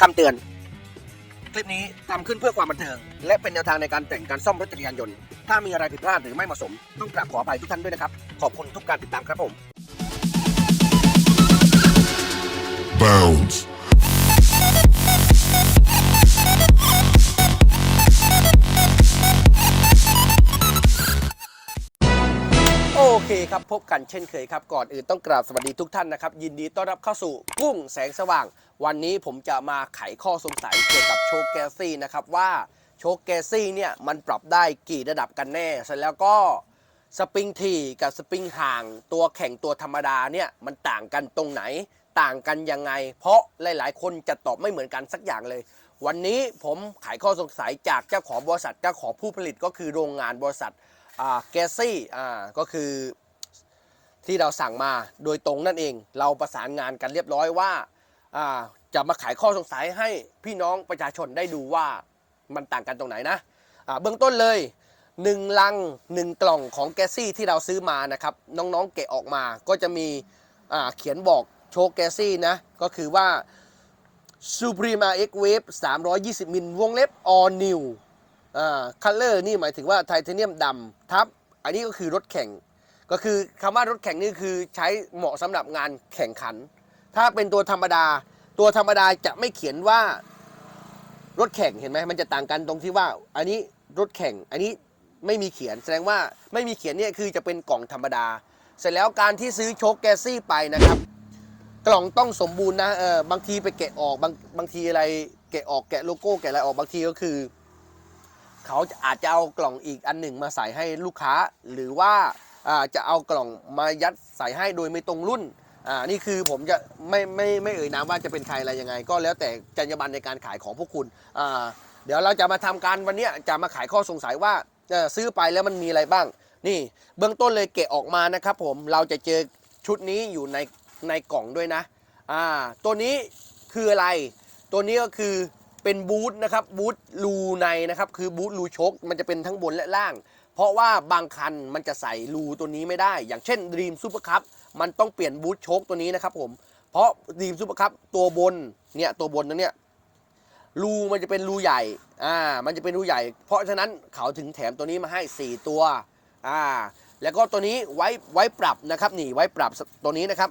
คำเตือน คลิปนี้ทำขึ้นเพื่อความบันเทิง และเป็นแนวทางในการแต่งการซ่อมรถจักรยานยนต์ ถ้ามีอะไรผิดพลาดหรือไม่เหมาะสม ต้องกราบขออภัยทุกท่านด้วยนะครับ ขอบคุณทุกการติดตามครับผม Bounds. เคครับพบกันเช่นเคยครับ ก่อนอื่นต้องกราบสวัสดีทุกท่านนะครับ ยินดีต้อนรับเข้าสู่กุ้งแสงสว่าง วันนี้ผมจะมาไขข้อสงสัยเกี่ยวกับโชคแกสซี่นะครับว่าโชคแกสซี่เนี่ยมันปรับได้กี่ระดับกันแน่เสร็จแล้วก็สปริงทีกับสปริงห่างตัวแข่งตัวธรรมดาเนี่ยมันต่างกันตรงไหน ต่างกันยังไง เพราะหลายๆ คนจะตอบไม่เหมือนกันสักอย่างเลย วันนี้ผมไขข้อสงสัยจากเจ้าของบริษัทเจ้าของผู้ผลิตก็คือโรงงานบริษัท แกซี่อ่าก็คือที่เราสั่งมาโดยตรงนั่นเอง เราประสานงานกันเรียบร้อยว่าอ่าจะมาขายข้อสงสัยให้พี่น้องประชาชนได้ดูว่ามันต่างกันตรงไหนนะอ่าเบื้องต้นเลย1ลัง 1 กล่องของแกซี่ที่เราซื้อมานะครับ น้องๆเกะออกมาก็จะมีอ่าเขียนบอกโชว์แกซี่นะ ก็คือว่า Suprema X Wave 320มิลวงเล็บ All New คัลเลอร์นี่หมายถึงว่าไทเทเนียมดำทับ อันนี้ก็คือรถแข่ง ก็คือคำว่ารถแข่งนี่คือใช้เหมาะสำหรับงานแข่งขัน ถ้าเป็นตัวธรรมดา ตัวธรรมดาจะไม่เขียนว่ารถแข่งเห็นไหมมันจะต่างกันตรงที่ว่า อันนี้รถแข่ง อันนี้ไม่มีเขียนแสดงว่าไม่มีเขียนเนี่ยคือจะเป็นกล่องธรรมดา เสร็จแล้วการที่ซื้อโชคแกซี่ไปนะครับ กล่องต้องสมบูรณ์นะเออบางทีไปแกะออกบางบางทีอะไรแกะออกแกะโลโก้แกะอะไรออกบางทีก็คือ เขาอาจจะเอากล่องอีกอันหนึ่งมาใส่ให้ลูกค้า หรือว่าจะเอากล่องมายัดใส่ให้โดยไม่ตรงรุ่นอ่านี่คือผมจะไม่ไม่ไม่เอ่ยนามว่าจะเป็นใครอะไรยังไง ก็แล้วแต่จรรยาบรรณในการขายของพวกคุณอ่าเดี๋ยวเราจะมาทำการวันนี้จะมาขายข้อสงสัยว่าซื้อไปแล้วมันมีอะไรบ้าง นี่เบื้องต้นเลยเกะออกมานะครับผมเราจะเจอชุดนี้อยู่ในในกล่องด้วยนะอ่าตัวนี้คืออะไร ตัวนี้ก็คือ เป็นบูทนะครับบูทรูในนะครับคือบูทรูชคมันจะเป็นทั้งบนและล่าง เพราะว่าบางคันมันจะใส่รูตัวนี้ไม่ได้ อย่างเช่น Dream Super Cup มันต้องเปลี่ยนบูทชคตัวนี้นะครับผมเพราะ Dream Super Cup ตัวบนเนี่ยตัวบนตรงเนี้ยรูมันจะเป็นรูใหญ่ อ่า มันจะเป็นรูใหญ่ เพราะฉะนั้นเขาถึงแถมตัวนี้มาให้ 4 ตัว อ่า แล้วก็ตัวนี้ไว้ไว้ปรับนะครับ นี่ไว้ปรับตัวนี้นะครับ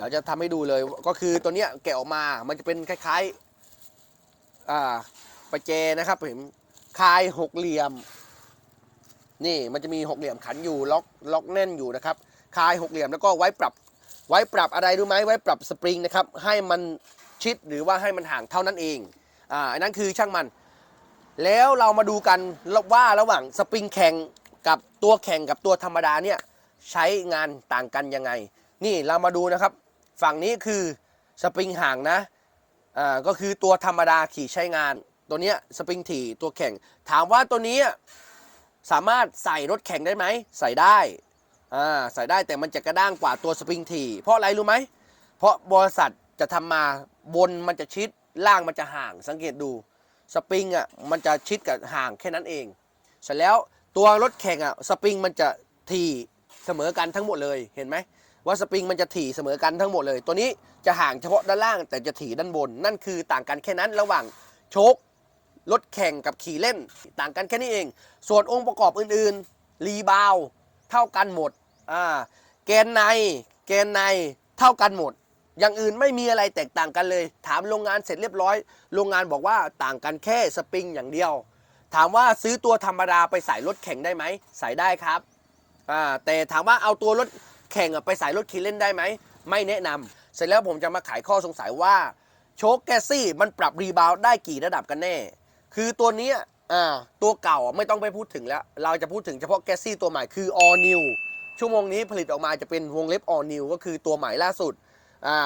ดี๋ยวจะทำให้ดูเลยก็คือตัวเนี้ยแกะออกมามันจะเป็นคล้ายๆอ่าประแจนะครับผมคายหกเหลี่ยม นี่มันจะมีหกเหลี่ยมขันอยู่ล็อกล็อกแน่นอยู่นะครับคายหกเหลี่ยมแล้วก็ไว้ปรับไว้ปรับอะไรรู้ไหมไว้ปรับสปริงนะครับให้มันชิดหรือว่าให้มันห่างเท่านั้นเองอ่าอันนั้นคือช่างมัน แล้วเรามาดูกันว่าระหว่างสปริงแข่งกับตัวแข่งกับตัวธรรมดาเนี่ยใช้งานต่างกันยังไง นี่เรามาดูนะครับ ฝั่งนี้คือสปริงห่างนะอ่าก็คือตัวธรรมดาขี่ใช้งาน ตัวเนี้ยสปริงถี่ตัวแข่ง ถามว่าตัวนี้สามารถใส่รถแข่งได้ไหมใส่ได้อ่าใส่ได้แต่มันจะกระด้างกว่าตัวสปริงถี่เพราะอะไรรู้ไหมเพราะบริษัทจะทำมาบนมันจะชิดล่างมันจะห่างสังเกตดูสปริงอะมันจะชิดกับห่างแค่นั้นเอง เสร็จแล้วตัวรถแข่งอะสปริงมันจะถี่เสมอกันทั้งหมดเลยเห็นไหม ว่าสปริงมันจะถี่เสมอกันทั้งหมดเลย ตัวนี้จะห่างเฉพาะด้านล่างแต่จะถี่ด้านบน นั่นคือต่างกันแค่นั้นระหว่างโชครถแข่งกับขี่เล่น ต่างกันแค่นี้เอง ส่วนองค์ประกอบอื่นๆรีบาวเท่ากันหมดอ่าแกนในแกนในเท่ากันหมด อย่างอื่นไม่มีอะไรแตกต่างกันเลย ถามโรงงานเสร็จเรียบร้อย โรงงานบอกว่าต่างกันแค่สปริงอย่างเดียว ถามว่าซื้อตัวธรรมดาไปใส่รถแข่งได้ไหมใส่ได้ครับอ่าแต่ถามว่าเอาตัวรถ แข่งอะไปใส่รถขี่เล่นได้ไหม ไม่แนะนำเสร็จแล้วผมจะมาไขข้อสงสัยว่า โชคแกซี่มันปรับรีบาวได้กี่ระดับกันแน่ คือตัวนี้อ่าตัวเก่าไม่ต้องไปพูดถึงแล้ว เราจะพูดถึงเฉพาะแกซี่ตัวใหม่คือ all new ชั่วโมงนี้ผลิตออกมาจะเป็นวงเล็บ all new ก็คือตัวใหม่ล่าสุดอ่า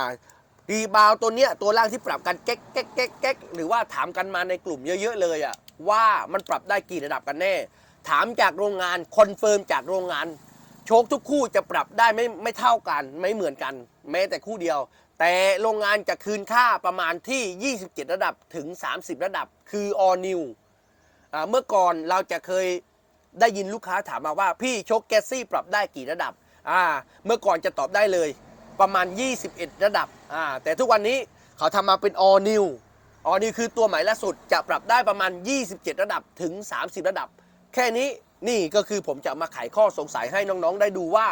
รีบาวตัวเนี้ยตัวล่างที่ปรับกันแก๊กแก๊กแก๊กแก๊กหรือว่าถามกันมาในกลุ่มเยอะ ๆ เลยอะว่ามันปรับได้กี่ระดับกันแน่ ถามจากโรงงานคอนเฟิร์มจากโรงงาน โชคทุกคู่จะปรับได้ไม่ไม่เท่ากันไม่เหมือนกัน แม้แต่คู่เดียว แต่โรงงานจะคืนค่าประมาณที่ 27 ระดับถึง 30 ระดับ คือ all new อเมื่อก่อนเราจะเคยได้ยินลูกค้าถามมาว่า พี่โชคแกสซี่ปรับได้กี่ระดับอ่าเมื่อก่อนจะตอบได้เลย ประมาณ 21 ระดับอ่าแต่ทุกวันนี้เขาทำมาเป็น all new all new คือตัวใหม่ล่าสุดจะปรับได้ประมาณ 27 ระดับถึง 30 ระดับ แค่นี้ นี่ก็คือผมจะมาไขข้อสงสัยให้น้องๆ ได้ดูว่า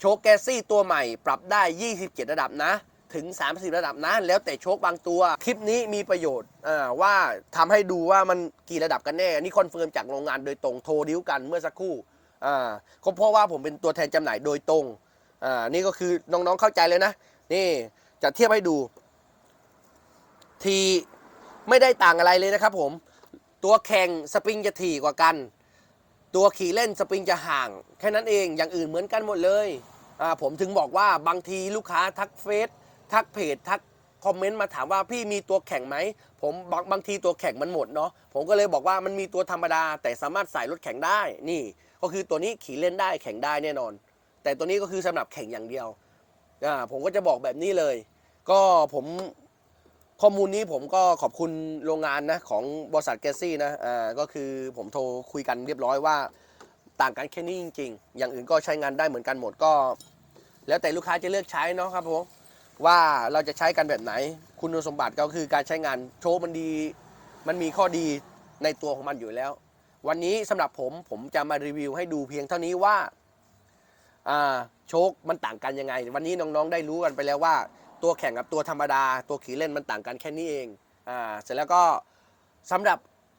โชคแกซี่ตัวใหม่ปรับได้ 27 ระดับนะ ถึง 30 ระดับนะ แล้วแต่โชคบางตัว คลิปนี้มีประโยชน์อ่าว่าทำให้ดูว่ามันกี่ระดับกันแน่นี่คอนเฟิร์มจากโรงงานโดยตรงโทรดิ้วกันเมื่อสักครู่ก็เพราะว่าผมเป็นตัวแทนจำหน่ายโดยตรงนี่ก็คือน้องๆเข้าใจเลยนะ นี่จะเทียบให้ดู ทีไม่ได้ต่างอะไรเลยนะครับผมตัวแข่งสปริงจะถี่กว่ากัน ตัวขี่เล่นสปริงจะห่าง แค่นั้นเองอย่างอื่นเหมือนกันหมดเลยอ่าผมถึงบอกว่าบางทีลูกค้าทักเฟซทักเพจทักคอมเมนต์มาถามว่าพี่มีตัวแข่งไหมผมบางบางทีตัวแข่งมันหมดเนาะผมก็เลยบอกว่ามันมีตัวธรรมดา แต่สามารถใส่รถแข่งได้นี่ ก็คือตัวนี้ขี่เล่นได้แข่งได้แน่นอน แต่ตัวนี้ก็คือสำหรับแข่งอย่างเดียวอ่าผมก็จะบอกแบบนี้เลย ก็ผม ข้อมูลนี้ผมก็ขอบคุณโรงงานนะของบริษัทแกซี่นะอ่าก็คือผมโทรคุยกันเรียบร้อยว่า ต่างกันแค่นี้จริง ๆ อย่างอื่นก็ใช้งานได้เหมือนกันหมดก็ แล้วแต่ลูกค้าจะเลือกใช้เนาะครับผมว่าเราจะใช้กันแบบไหน คุณสมบัติก็คือการใช้งานโชว์มันดี มันมีข้อดีในตัวของมันอยู่แล้ว วันนี้สำหรับผมผมจะมารีวิวให้ดูเพียงเท่านี้ว่าอ่าโชคมันต่างกันยังไง วันนี้น้องๆได้รู้กันไปแล้วว่า ตัวแข่งกับตัวธรรมดา ตัวขี่เล่นมันต่างกันแค่นี้เองอ่าเสร็จแล้วก็สำหรับ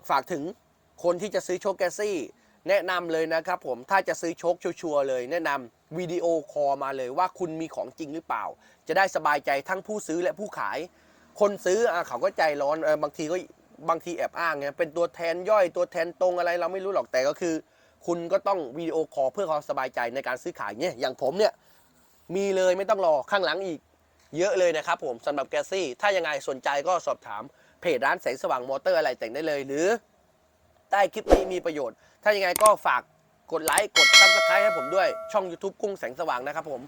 ฝากถึงคนที่จะซื้อโชคแกซี่ แนะนำเลยนะครับผมถ้าจะซื้อโชคชัวร์เลย แนะนำวิดีโอคอลมาเลยว่าคุณมีของจริงหรือเปล่า จะได้สบายใจทั้งผู้ซื้อและผู้ขาย คนซื้ออเขาก็ใจร้อนเออบางทีก็บางทีแอบอ้างไงเป็นตัวแทนย่อยตัวแทนตรงอะไรเราไม่รู้หรอกแต่ก็คือ คุณก็ต้องวิดีโอคอลเพื่อความสบายใจในการซื้อขายเนี่ยอย่างผมเนี่ยมีเลยไม่ต้องรอข้างหลังอีก เยอะเลยนะครับผมสำหรับแกซี่ ถ้ายังไงสนใจก็สอบถามเพจร้านแสงสว่างมอเตอร์อะไรแต่งได้เลย หรือใต้คลิปนี้มีประโยชน์ ถ้ายังไงก็ฝากกดไลค์กดซับสไครต์ให้ผมด้วยช่อง YouTube กุ้งแสงสว่างนะครับผม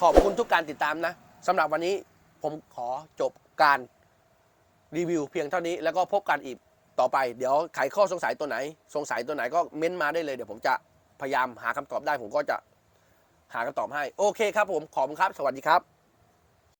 ขอบคุณทุกการติดตามนะสำหรับวันนี้ผมขอจบการรีวิวเพียงเท่านี้แล้วก็พบกันอีกต่อไป เดี๋ยวไขข้อสงสัยตัวไหน สงสัยตัวไหนก็เม้นมาได้เลยเดี๋ยวผมจะพยายามหาคำตอบได้ผมก็จะหาคำตอบให้ โอเคครับผมขอบคุณครับ สวัสดีครับ